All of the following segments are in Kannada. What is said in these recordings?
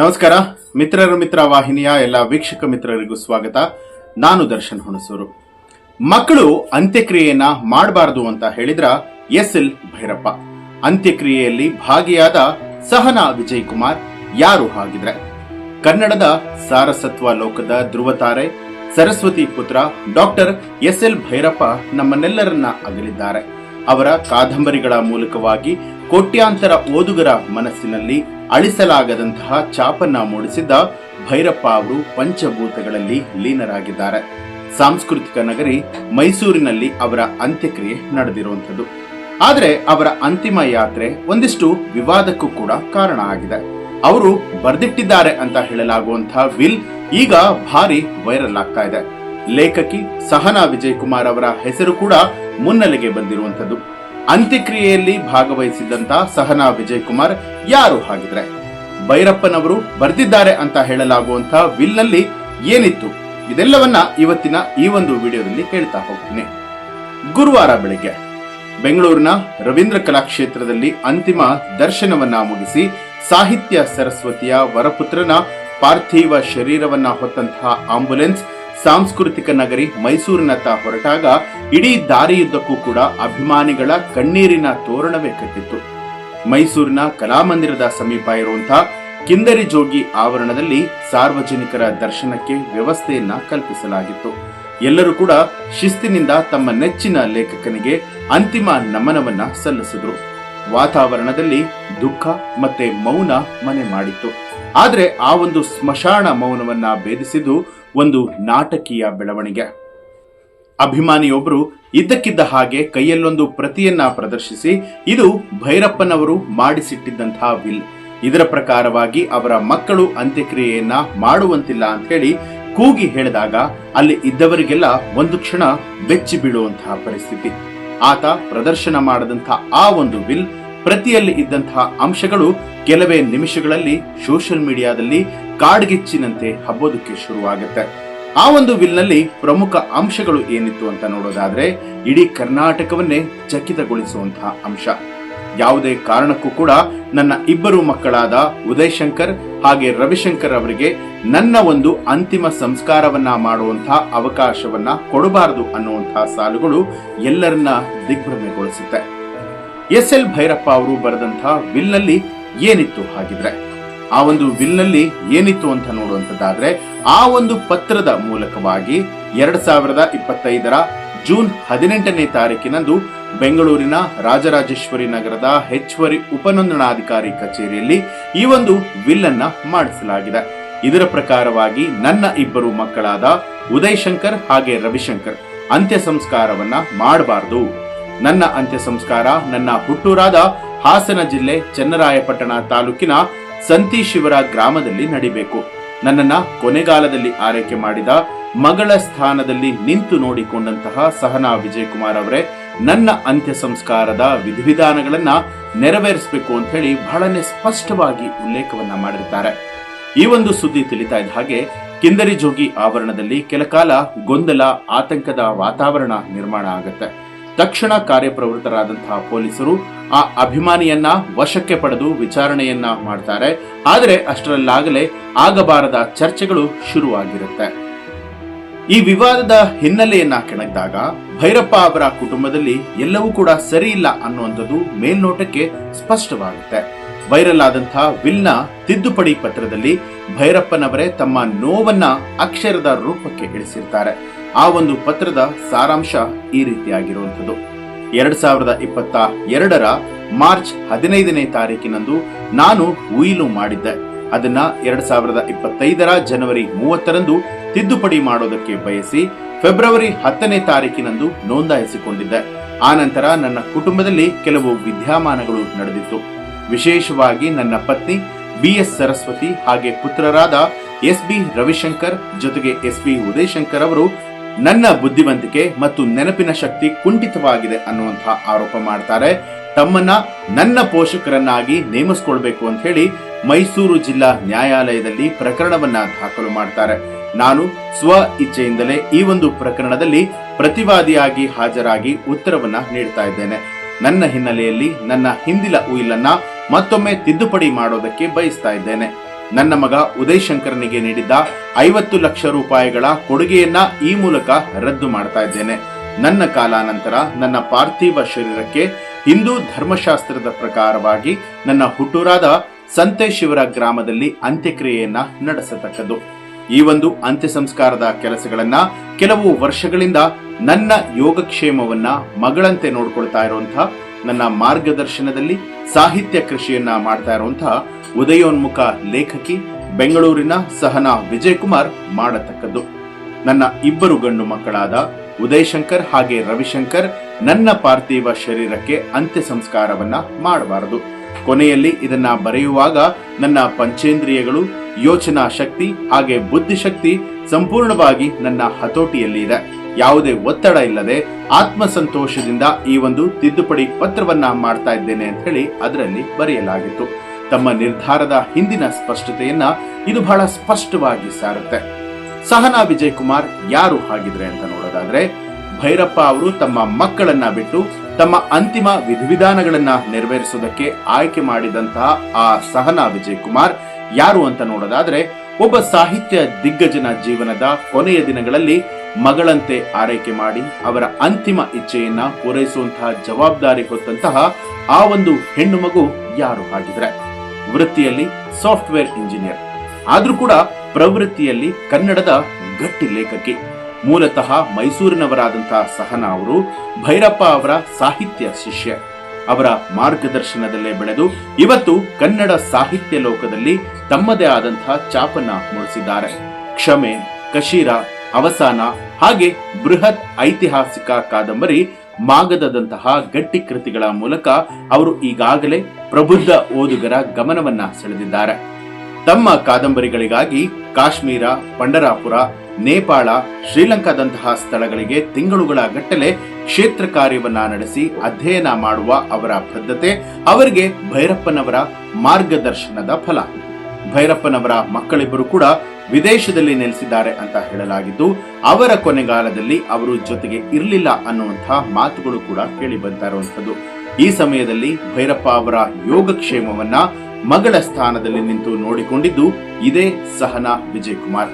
ನಮಸ್ಕಾರ. ಮಿತ್ರರ ಮಿತ್ರ ವಾಹಿನಿಯ ಎಲ್ಲ ವೀಕ್ಷಕ ಮಿತ್ರರಿಗೂ ಸ್ವಾಗತ. ನಾನು ದರ್ಶನ್ ಹುಣಸೂರು. ಮಕ್ಕಳು ಅಂತ್ಯಕ್ರಿಯೆಯನ್ನ ಮಾಡಬಾರದು ಅಂತ ಹೇಳಿದ್ರ ಎಸ್ ಎಲ್ ಭೈರಪ್ಪ. ಅಂತ್ಯಕ್ರಿಯೆಯಲ್ಲಿ ಭಾಗಿಯಾದ ಸಹನಾ ವಿಜಯ್ ಕುಮಾರ್ ಯಾರು ಹಾಗಿದ್ರೆ. ಕನ್ನಡದ ಸಾರಸತ್ವ ಲೋಕದ ಧ್ರುವತಾರೆ, ಸರಸ್ವತಿ ಪುತ್ರ ಡಾಕ್ಟರ್ ಎಸ್ ಎಲ್ ಭೈರಪ್ಪ ನಮ್ಮನ್ನೆಲ್ಲರನ್ನ ಅಗಲಿದ್ದಾರೆ. ಅವರ ಕಾದಂಬರಿಗಳ ಮೂಲಕವಾಗಿ ಕೋಟ್ಯಾಂತರ ಓದುಗರ ಮನಸ್ಸಿನಲ್ಲಿ ಅಳಿಸಲಾಗದಂತಹ ಚಾಪನ್ನ ಮೂಡಿಸಿದ್ದ ಭೈರಪ್ಪ ಅವರು ಪಂಚಭೂತಗಳಲ್ಲಿ ಲೀನರಾಗಿದ್ದಾರೆ. ಸಾಂಸ್ಕೃತಿಕ ನಗರಿ ಮೈಸೂರಿನಲ್ಲಿ ಅವರ ಅಂತ್ಯಕ್ರಿಯೆ ನಡೆದಿರುವಂಥದ್ದು. ಆದರೆ ಅವರ ಅಂತಿಮ ಯಾತ್ರೆ ಒಂದಿಷ್ಟು ವಿವಾದಕ್ಕೂ ಕೂಡ ಕಾರಣ ಆಗಿದೆ. ಅವರು ಬರೆದಿಟ್ಟಿದ್ದಾರೆ ಅಂತ ಹೇಳಲಾಗುವಂತಹ ವಿಲ್ ಈಗ ಭಾರಿ ವೈರಲ್ ಆಗ್ತಾ ಇದೆ. ಲೇಖಕಿ ಸಹನಾ ವಿಜಯ್ ಕುಮಾರ್ ಅವರ ಹೆಸರು ಕೂಡ ಮುನ್ನೆಲೆಗೆ ಬಂದಿರುವಂತದ್ದು ಅಂತ್ಯಕ್ರಿಯೆಯಲ್ಲಿ ಭಾಗವಹಿಸಿದಂತ ಸಹನಾ ವಿಜಯ್ ಕುಮಾರ್ ಯಾರು ಹಾಗಿದ್ರೆ? ಭೈರಪ್ಪನವರು ಬರೆದಿದ್ದಾರೆ ಅಂತ ಹೇಳಲಾಗುವಂತಹ ವಿಲ್ನಲ್ಲಿ ಏನಿತ್ತು? ಇದೆಲ್ಲವನ್ನ ಇವತ್ತಿನ ಈ ಒಂದು ವಿಡಿಯೋದಲ್ಲಿ ಹೇಳ್ತಾ ಹೋಗ್ತೀನಿ. ಗುರುವಾರ ಬೆಳಿಗ್ಗೆ ಬೆಂಗಳೂರಿನ ರವೀಂದ್ರ ಕಲಾಕ್ಷೇತ್ರದಲ್ಲಿ ಅಂತಿಮ ದರ್ಶನವನ್ನ ಮುಗಿಸಿ ಸಾಹಿತ್ಯ ಸರಸ್ವತಿಯ ವರಪುತ್ರನ ಪಾರ್ಥಿವ ಶರೀರವನ್ನ ಹೊತ್ತಂತಹ ಆಂಬುಲೆನ್ಸ್ ಸಾಂಸ್ಕೃತಿಕ ನಗರಿ ಮೈಸೂರಿನತ್ತ ಹೊರಟಾಗ ಇಡೀ ದಾರಿಯುದ್ದಕ್ಕೂ ಕೂಡ ಅಭಿಮಾನಿಗಳ ಕಣ್ಣೀರಿನ ತೋರಣವೇ ಕಟ್ಟಿತ್ತು. ಮೈಸೂರಿನ ಕಲಾಮಂದಿರದ ಸಮೀಪ ಇರುವಂತಹ ಕಿಂದರಿ ಜೋಗಿ ಆವರಣದಲ್ಲಿ ಸಾರ್ವಜನಿಕರ ದರ್ಶನಕ್ಕೆ ವ್ಯವಸ್ಥೆಯನ್ನ ಕಲ್ಪಿಸಲಾಗಿತ್ತು. ಎಲ್ಲರೂ ಕೂಡ ಶಿಸ್ತಿನಿಂದ ತಮ್ಮ ನೆಚ್ಚಿನ ಲೇಖಕನಿಗೆ ಅಂತಿಮ ನಮನವನ್ನ ಸಲ್ಲಿಸಿದ್ರು. ವಾತಾವರಣದಲ್ಲಿ ದುಃಖ ಮತ್ತೆ ಮೌನ ಮನೆ ಮಾಡಿತ್ತು. ಆದರೆ ಆ ಒಂದು ಸ್ಮಶಾನ ಮೌನವನ್ನ ಭೇದಿಸಿದ್ದು ಒಂದು ನಾಟಕೀಯ ಬೆಳವಣಿಗೆ. ಅಭಿಮಾನಿಯೊಬ್ಬರು ಇದ್ದಕ್ಕಿದ್ದ ಹಾಗೆ ಕೈಯಲ್ಲೊಂದು ಪ್ರತಿಯನ್ನ ಪ್ರದರ್ಶಿಸಿ, ಇದು ಭೈರಪ್ಪನವರು ಮಾಡಿಸಿಟ್ಟಿದ್ದಂತಹ ವಿಲ್. ಇದರ ಪ್ರಕಾರವಾಗಿ ಅವರ ಮಕ್ಕಳು ಅಂತ್ಯಕ್ರಿಯೆಯನ್ನ ಮಾಡುವಂತಿಲ್ಲ ಅಂತ ಹೇಳಿ ಕೂಗಿ ಹೇಳಿದಾಗ ಅಲ್ಲಿ ಇದ್ದವರಿಗೆಲ್ಲ ಒಂದು ಕ್ಷಣ ಬೆಚ್ಚಿ ಬೀಳುವಂತಹ ಪರಿಸ್ಥಿತಿ. ಆತ ಪ್ರದರ್ಶನ ಮಾಡದಂತಹ ಆ ಒಂದು ವಿಲ್, ಪ್ರತಿಯಲ್ಲಿ ಇದ್ದಂತಹ ಅಂಶಗಳು ಕೆಲವೇ ನಿಮಿಷಗಳಲ್ಲಿ ಸೋಷಿಯಲ್ ಮೀಡಿಯಾದಲ್ಲಿ ಕಾಡ್ಗಿಚ್ಚಿನಂತೆ ಹಬ್ಬೋದಕ್ಕೆ ಶುರುವಾಗುತ್ತೆ. ಆ ಒಂದು ವಿಲ್ನಲ್ಲಿ ಪ್ರಮುಖ ಅಂಶಗಳು ಏನಿತ್ತು ಅಂತ ನೋಡೋದಾದ್ರೆ, ಇಡೀ ಕರ್ನಾಟಕವನ್ನೇ ಚಕಿತಗೊಳಿಸುವಂತಹ ಅಂಶ. ಯಾವುದೇ ಕಾರಣಕ್ಕೂ ಕೂಡ ನನ್ನ ಇಬ್ಬರು ಮಕ್ಕಳಾದ ಉದಯ್ ಶಂಕರ್ ಹಾಗೆ ರವಿಶಂಕರ್ ಅವರಿಗೆ ನನ್ನ ಒಂದು ಅಂತಿಮ ಸಂಸ್ಕಾರವನ್ನ ಮಾಡುವಂತಹ ಅವಕಾಶವನ್ನ ಕೊಡಬಾರದು ಅನ್ನುವಂತಹ ಸಾಲುಗಳು ಎಲ್ಲರನ್ನ ದಿಗ್ಭ್ರಮೆಗೊಳಿಸುತ್ತೆ. ಎಸ್ ಎಲ್ ಭೈರಪ್ಪ ಅವರು ಬರೆದಂತಹ ವಿಲ್ನಲ್ಲಿ ಏನಿತ್ತು ಹಾಗಿದ್ರೆ ಆ ಒಂದು ವಿಲ್ನಲ್ಲಿ ಏನಿತ್ತು ಅಂತ ನೋಡುವಂತದ್ದಾದ್ರೆ ಆ ಒಂದು ಪತ್ರದ ಮೂಲಕವಾಗಿ ಎರಡ್ ಸಾವಿರದ ಇಪ್ಪತ್ತೈದರ ಜೂನ್ ಹದಿನೆಂಟನೇ ತಾರೀಕಿನಂದು ಬೆಂಗಳೂರಿನ ರಾಜರಾಜೇಶ್ವರಿ ನಗರದ ಹೆಚ್ಚುವರಿ ಉಪನೋಂದಣಾಧಿಕಾರಿ ಕಚೇರಿಯಲ್ಲಿ ಈ ಒಂದು ವಿಲ್ ಅನ್ನ ಮಾಡಿಸಲಾಗಿದೆ. ಇದರ ಪ್ರಕಾರವಾಗಿ ನನ್ನ ಇಬ್ಬರು ಮಕ್ಕಳಾದ ಉದಯ್ ಶಂಕರ್ ಹಾಗೆ ರವಿಶಂಕರ್ ಅಂತ್ಯ ಸಂಸ್ಕಾರವನ್ನ ಮಾಡಬಾರದು. ನನ್ನ ಅಂತ್ಯ ಸಂಸ್ಕಾರ ನನ್ನ ಹುಟ್ಟೂರಾದ ಹಾಸನ ಜಿಲ್ಲೆ ಚನ್ನರಾಯಪಟ್ಟಣ ತಾಲೂಕಿನ ಸಂತೀಶಿವರ ಗ್ರಾಮದಲ್ಲಿ ನಡಿಬೇಕು. ನನ್ನನ್ನ ಕೊನೆಗಾಲದಲ್ಲಿ ಆರೈಕೆ ಮಾಡಿದ ಮಗಳ ಸ್ಥಾನದಲ್ಲಿ ನಿಂತು ನೋಡಿಕೊಂಡಂತಹ ಸಹನಾ ವಿಜಯಕುಮಾರ್ ಅವರೇ, ನನ್ನ ಅಂತ್ಯ ಸಂಸ್ಕಾರದ ವಿಧಿವಿಧಾನಗಳನ್ನ ನೆರವೇರಿಸಬೇಕು ಅಂತ ಹೇಳಿ ಬಹಳನೇ ಸ್ಪಷ್ಟವಾಗಿ ಉಲ್ಲೇಖವನ್ನ ಮಾಡಿರ್ತಾರೆ. ಈ ಒಂದು ಸುದ್ದಿ ತಿಳಿತಾ ಇದ್ದ ಹಾಗೆ ಕಿಂದರಿ ಜೋಗಿ ಆವರಣದಲ್ಲಿ ಕೆಲಕಾಲ ಗೊಂದಲ, ಆತಂಕದ ವಾತಾವರಣ ನಿರ್ಮಾಣ ಆಗುತ್ತೆ. ತಕ್ಷಣ ಕಾರ್ಯಪ್ರವೃತ್ತರಾದಂತಹ ಪೊಲೀಸರು ಆ ಅಭಿಮಾನಿಯನ್ನ ವಶಕ್ಕೆ ಪಡೆದು ವಿಚಾರಣೆಯನ್ನ ಮಾಡ್ತಾರೆ. ಆದರೆ ಅಷ್ಟರಲ್ಲಾಗಲೇ ಆಗಬಾರದ ಚರ್ಚೆಗಳು ಶುರುವಾಗಿರುತ್ತೆ. ಈ ವಿವಾದದ ಹಿನ್ನೆಲೆಯನ್ನ ಕೆಣಕಿದಾಗ ಭೈರಪ್ಪ ಅವರ ಕುಟುಂಬದಲ್ಲಿ ಎಲ್ಲವೂ ಕೂಡ ಸರಿ ಇಲ್ಲ ಅನ್ನುವಂಥದ್ದು ಮೇಲ್ನೋಟಕ್ಕೆ ಸ್ಪಷ್ಟವಾಗುತ್ತೆ. ವೈರಲ್ ಆದಂತಹ ವಿಲ್ನ ತಿದ್ದುಪಡಿ ಪತ್ರದಲ್ಲಿ ಭೈರಪ್ಪನವರೇ ತಮ್ಮ ನೋವನ್ನ ಅಕ್ಷರದ ರೂಪಕ್ಕೆ ಇಳಿಸಿರ್ತಾರೆ. ಆ ಒಂದು ಪತ್ರದ ಸಾರಾಂಶ ಈ ರೀತಿಯಾಗಿರುವಂಥದ್ದು. ಎರಡ್ ಸಾವಿರದ ಇಪ್ಪತ್ತ ಎರಡರ ಮಾರ್ಚ್ ಹದಿನೈದನೇ ತಾರೀಕಿನಂದು ನಾನು ಉಯಿಲು ಮಾಡಿದ್ದೆ. ಅದನ್ನ ಎರಡ್ ಸಾವಿರದ ಇಪ್ಪತ್ತೈದರ ಜನವರಿ ಮೂವತ್ತರಂದು ತಿದ್ದುಪಡಿ ಮಾಡೋದಕ್ಕೆ ಬಯಸಿ ಫೆಬ್ರವರಿ ಹತ್ತನೇ ತಾರೀಕಿನಂದು ನೋಂದಾಯಿಸಿಕೊಂಡಿದ್ದೆ. ಆನಂತರ ನನ್ನ ಕುಟುಂಬದಲ್ಲಿ ಕೆಲವು ವಿದ್ಯಮಾನಗಳು ನಡೆದಿತ್ತು. ವಿಶೇಷವಾಗಿ ನನ್ನ ಪತ್ನಿ ಬಿ ಎಸ್ ಸರಸ್ವತಿ ಹಾಗೆ ಪುತ್ರರಾದ ಎಸ್ ಬಿ ರವಿಶಂಕರ್ ಜೊತೆಗೆ ಎಸ್ ಬಿ ಉದಯಶಂಕರ್ ಅವರು ನನ್ನ ಬುದ್ಧಿವಂತಿಕೆ ಮತ್ತು ನೆನಪಿನ ಶಕ್ತಿ ಕುಂಠಿತವಾಗಿದೆ ಅನ್ನುವಂತಹ ಆರೋಪ ಮಾಡ್ತಾರೆ. ತಮ್ಮನ್ನ ನನ್ನ ಪೋಷಕರನ್ನಾಗಿ ನೇಮಿಸ್ಕೊಳ್ಬೇಕು ಅಂತ ಹೇಳಿ ಮೈಸೂರು ಜಿಲ್ಲಾ ನ್ಯಾಯಾಲಯದಲ್ಲಿ ಪ್ರಕರಣವನ್ನ ದಾಖಲು ಮಾಡ್ತಾರೆ. ನಾನು ಸ್ವ ಇಚ್ಛೆಯಿಂದಲೇ ಈ ಒಂದು ಪ್ರಕರಣದಲ್ಲಿ ಪ್ರತಿವಾದಿಯಾಗಿ ಹಾಜರಾಗಿ ಉತ್ತರವನ್ನ ನೀಡ್ತಾ ಇದ್ದೇನೆ. ನನ್ನ ಹಿನ್ನೆಲೆಯಲ್ಲಿ ನನ್ನ ಹಿಂದಿಲ ಉಯಿಲನ್ನ ಮತ್ತೊಮ್ಮೆ ತಿದ್ದುಪಡಿ ಮಾಡೋದಕ್ಕೆ ಬಯಸ್ತಾ ಇದ್ದೇನೆ. ನನ್ನ ಮಗ ಉದಯ್ ಶಂಕರ್ನಿಗೆ ನೀಡಿದ್ದ ಐವತ್ತು ಲಕ್ಷ ರೂಪಾಯಿಗಳ ಕೊಡುಗೆಯನ್ನ ಈ ಮೂಲಕ ರದ್ದು ಮಾಡ್ತಾ ಇದ್ದೇನೆ. ನನ್ನ ಕಾಲಾನಂತರ ನನ್ನ ಪಾರ್ಥಿವ ಶರೀರಕ್ಕೆ ಹಿಂದೂ ಧರ್ಮಶಾಸ್ತ್ರದ ಪ್ರಕಾರವಾಗಿ ನನ್ನ ಹುಟ್ಟೂರಾದ ಸಂತೇಶಿವರ ಗ್ರಾಮದಲ್ಲಿ ಅಂತ್ಯಕ್ರಿಯೆಯನ್ನ ನಡೆಸತಕ್ಕದ್ದು. ಈ ಒಂದು ಅಂತ್ಯ ಸಂಸ್ಕಾರದ ಕೆಲಸಗಳನ್ನ ಕೆಲವು ವರ್ಷಗಳಿಂದ ನನ್ನ ಯೋಗಕ್ಷೇಮವನ್ನ ಮಗಳಂತೆ ನೋಡ್ಕೊಳ್ತಾ ಇರುವಂತಹ ನನ್ನ ಮಾರ್ಗದರ್ಶನದಲ್ಲಿ ಸಾಹಿತ್ಯ ಕೃಷಿಯನ್ನ ಮಾಡ್ತಾ ಇರುವಂತಹ ಉದಯೋನ್ಮುಖ ಲೇಖಕಿ ಬೆಂಗಳೂರಿನ ಸಹನಾ ವಿಜಯಕುಮಾರ್ ಮಾಡತಕ್ಕದ್ದು. ನನ್ನ ಇಬ್ಬರು ಗಂಡು ಮಕ್ಕಳಾದ ಉದಯಶಂಕರ್ ಹಾಗೆ ರವಿಶಂಕರ್ ನನ್ನ ಪಾರ್ಥಿವ ಶರೀರಕ್ಕೆ ಅಂತ್ಯ ಸಂಸ್ಕಾರವನ್ನ ಮಾಡಬಾರದು. ಕೊನೆಯಲ್ಲಿ ಇದನ್ನ ಬರೆಯುವಾಗ ನನ್ನ ಪಂಚೇಂದ್ರಿಯಗಳು, ಯೋಚನಾ ಶಕ್ತಿ ಹಾಗೆ ಬುದ್ಧಿಶಕ್ತಿ ಸಂಪೂರ್ಣವಾಗಿ ನನ್ನ ಹತೋಟಿಯಲ್ಲಿ ಇದೆ ಯಾವುದೇ ಒತ್ತಡ ಇಲ್ಲದೆ ಆತ್ಮಸಂತೋಷದಿಂದ ಈ ಒಂದು ತಿದ್ದುಪಡಿ ಪತ್ರವನ್ನ ಮಾಡ್ತಾ ಇದ್ದೇನೆ ಅಂತ ಹೇಳಿ ಅದರಲ್ಲಿ ಬರೆಯಲಾಗಿತ್ತು. ತಮ್ಮ ನಿರ್ಧಾರದ ಹಿಂದಿನ ಸ್ಪಷ್ಟತೆಯನ್ನ ಇದು ಬಹಳ ಸ್ಪಷ್ಟವಾಗಿ ಸಾರುತ್ತೆ. ಸಹನಾ ವಿಜಯ್ ಕುಮಾರ್ ಯಾರು ಹಾಗಿದ್ರೆ ಅಂತ ನೋಡೋದಾದ್ರೆ, ಭೈರಪ್ಪ ಅವರು ತಮ್ಮ ಮಕ್ಕಳನ್ನ ಬಿಟ್ಟು ತಮ್ಮ ಅಂತಿಮ ವಿಧಿವಿಧಾನಗಳನ್ನ ನೆರವೇರಿಸುವುದಕ್ಕೆ ಆಯ್ಕೆ ಮಾಡಿದಂತಹ ಆ ಸಹನಾ ವಿಜಯ್ ಕುಮಾರ್ ಯಾರು ಅಂತ ನೋಡೋದಾದ್ರೆ, ಒಬ್ಬ ಸಾಹಿತ್ಯ ದಿಗ್ಗಜನ ಜೀವನದ ಕೊನೆಯ ದಿನಗಳಲ್ಲಿ ಮಗಳಂತೆ ಆರೈಕೆ ಮಾಡಿ ಅವರ ಅಂತಿಮ ಇಚ್ಛೆಯನ್ನ ಪೂರೈಸುವಂತಹ ಜವಾಬ್ದಾರಿ ಹೊತ್ತಂತಹ ಆ ಒಂದು ಹೆಣ್ಣು ಮಗು ಯಾರು ಹಾಗಿದ್ರೆ ವೃತ್ತಿಯಲ್ಲಿ ಸಾಫ್ಟ್ವೇರ್ ಇಂಜಿನಿಯರ್. ಆದ್ರೂ ಕೂಡ ಪ್ರವೃತ್ತಿಯಲ್ಲಿ ಕನ್ನಡದ ಗಟ್ಟಿ ಲೇಖಕಿ. ಮೂಲತಃ ಮೈಸೂರಿನವರಾದಂತಹ ಸಹನಾ ಅವರು ಭೈರಪ್ಪ ಅವರ ಸಾಹಿತ್ಯ ಶಿಷ್ಯ. ಅವರ ಮಾರ್ಗದರ್ಶನದಲ್ಲೇ ಬೆಳೆದು ಇವತ್ತು ಕನ್ನಡ ಸಾಹಿತ್ಯ ಲೋಕದಲ್ಲಿ ತಮ್ಮದೇ ಆದಂತಹ ಚಾಪನ್ನ ಮೂಡಿಸಿದ್ದಾರೆ ಕ್ಷಮೆ, ಕಶೀರ ಅವಸಾನ, ಹಾಗೆ ಬೃಹತ್ ಐತಿಹಾಸಿಕ ಕಾದಂಬರಿ ಮಾಗದದಂತಹ ಗಟ್ಟಿ ಕೃತಿಗಳ ಮೂಲಕ ಅವರು ಈಗಾಗಲೇ ಪ್ರಬುದ್ಧ ಓದುಗರ ಗಮನವನ್ನ ಸೆಳೆದಿದ್ದಾರೆ. ತಮ್ಮ ಕಾದಂಬರಿಗಳಿಗಾಗಿ ಕಾಶ್ಮೀರ, ಪಂಡರಾಪುರ, ನೇಪಾಳ, ಶ್ರೀಲಂಕಾದಂತಹ ಸ್ಥಳಗಳಿಗೆ ತಿಂಗಳುಗಳ ಗಟ್ಟಲೆ ಕ್ಷೇತ್ರ ಕಾರ್ಯವನ್ನ ನಡೆಸಿ ಅಧ್ಯಯನ ಮಾಡುವ ಅವರ ಬದ್ಧತೆ, ಅವರಿಗೆ ಭೈರಪ್ಪನವರ ಮಾರ್ಗದರ್ಶನದ ಫಲ. ಭೈರಪ್ಪನವರ ಮಕ್ಕಳಿಬ್ಬರು ಕೂಡ ವಿದೇಶದಲ್ಲಿ ನೆಲೆಸಿದ್ದಾರೆ ಅಂತ ಹೇಳಲಾಗಿದ್ದು, ಅವರ ಕೊನೆಗಾಲದಲ್ಲಿ ಅವರು ಜೊತೆಗೆ ಇರಲಿಲ್ಲ ಅನ್ನುವಂತಹ ಮಾತುಗಳು ಕೂಡ ಕೇಳಿ ಬರ್ತಾ ಈ ಸಮಯದಲ್ಲಿ ಭೈರಪ್ಪ ಅವರ ಯೋಗಕ್ಷೇಮವನ್ನ ಮಗಳ ಸ್ಥಾನದಲ್ಲಿ ನಿಂತು ನೋಡಿಕೊಂಡಿದ್ದು, ಇದೇ ಸಹನಾ ವಿಜಯ್ ಕುಮಾರ್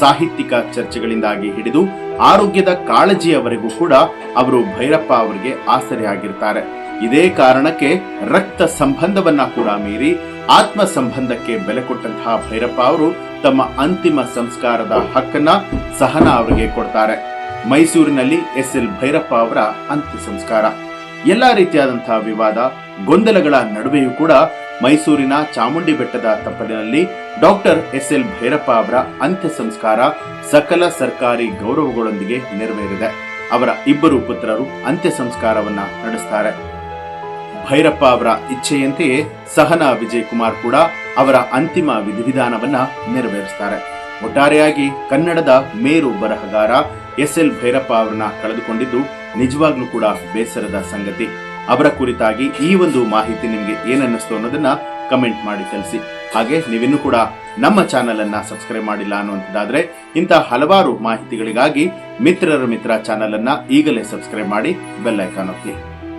ಸಾಹಿತ್ಯಿಕ ಚರ್ಚೆಗಳಿಂದಾಗಿ ಹಿಡಿದು ಆರೋಗ್ಯದ ಕಾಳಜಿಯವರೆಗೂ ಕೂಡ ಅವರು ಭೈರಪ್ಪ ಅವರಿಗೆ ಆಸರೆಯಾಗಿರ್ತಾರೆ. ಇದೇ ಕಾರಣಕ್ಕೆ ರಕ್ತ ಸಂಬಂಧವನ್ನ ಕೂಡ ಮೀರಿ ಆತ್ಮ ಸಂಬಂಧಕ್ಕೆ ಬೆಲೆ ಕೊಟ್ಟಂತಹ ಭೈರಪ್ಪ ಅವರು ತಮ್ಮ ಅಂತಿಮ ಸಂಸ್ಕಾರದ ಹಕ್ಕನ್ನ ಸಹನ ಅವರಿಗೆ ಕೊಡ್ತಾರೆ. ಮೈಸೂರಿನಲ್ಲಿ ಎಸ್ ಎಲ್ ಭೈರಪ್ಪ ಅವರ ಅಂತ್ಯ ಸಂಸ್ಕಾರ. ಎಲ್ಲಾ ರೀತಿಯಾದಂತಹ ವಿವಾದ, ಗೊಂದಲಗಳ ನಡುವೆಯೂ ಕೂಡ ಮೈಸೂರಿನ ಚಾಮುಂಡಿ ಬೆಟ್ಟದ ತಪ್ಪಲಿನಲ್ಲಿ ಡಾಕ್ಟರ್ ಎಸ್ ಎಲ್ ಭೈರಪ್ಪ ಅವರ ಅಂತ್ಯ ಸಂಸ್ಕಾರ ಸಕಲ ಸರ್ಕಾರಿ ಗೌರವಗಳೊಂದಿಗೆ ನೆರವೇರಿದೆ. ಅವರ ಇಬ್ಬರು ಪುತ್ರರು ಅಂತ್ಯ ಸಂಸ್ಕಾರವನ್ನ ನಡೆಸ್ತಾರೆ. ಭೈರಪ್ಪ ಅವರ ಇಚ್ಛೆಯಂತೆಯೇ ಸಹನಾ ವಿಜಯ್ ಕುಮಾರ್ ಕೂಡ ಅವರ ಅಂತಿಮ ವಿಧಿವಿಧಾನವನ್ನ ನೆರವೇರಿಸ್ತಾರೆ. ಒಟ್ಟಾರೆಯಾಗಿ ಕನ್ನಡದ ಮೇರು ಬರಹಗಾರ ಎಸ್ ಎಲ್ ಭೈರಪ್ಪ ಅವರನ್ನ ಕಳೆದುಕೊಂಡಿದ್ದು ನಿಜವಾಗ್ಲೂ ಕೂಡ ಬೇಸರದ ಸಂಗತಿ. ಅವರ ಕುರಿತಾಗಿ ಈ ಒಂದು ಮಾಹಿತಿ ನಿಮಗೆ ಏನನ್ನಿಸ್ತು ಅನ್ನೋದನ್ನ ಕಮೆಂಟ್ ಮಾಡಿ ತಿಳಿಸಿ. ಹಾಗೆ ನೀವಿನ್ನೂ ಕೂಡ ನಮ್ಮ ಚಾನೆಲ್ ಅನ್ನ ಸಬ್ಸ್ಕ್ರೈಬ್ ಮಾಡಿಲ್ಲ ಅನ್ನುವಂಥದ್ದಾದ್ರೆ ಇಂತಹ ಹಲವಾರು ಮಾಹಿತಿಗಳಿಗಾಗಿ ಮಿತ್ರರ ಮಿತ್ರ ಚಾನೆಲ್ ಅನ್ನ ಈಗಲೇ ಸಬ್ಸ್ಕ್ರೈಬ್ ಮಾಡಿ ಬೆಲ್ ಐಕಾನ್ ಒತ್ತಿ.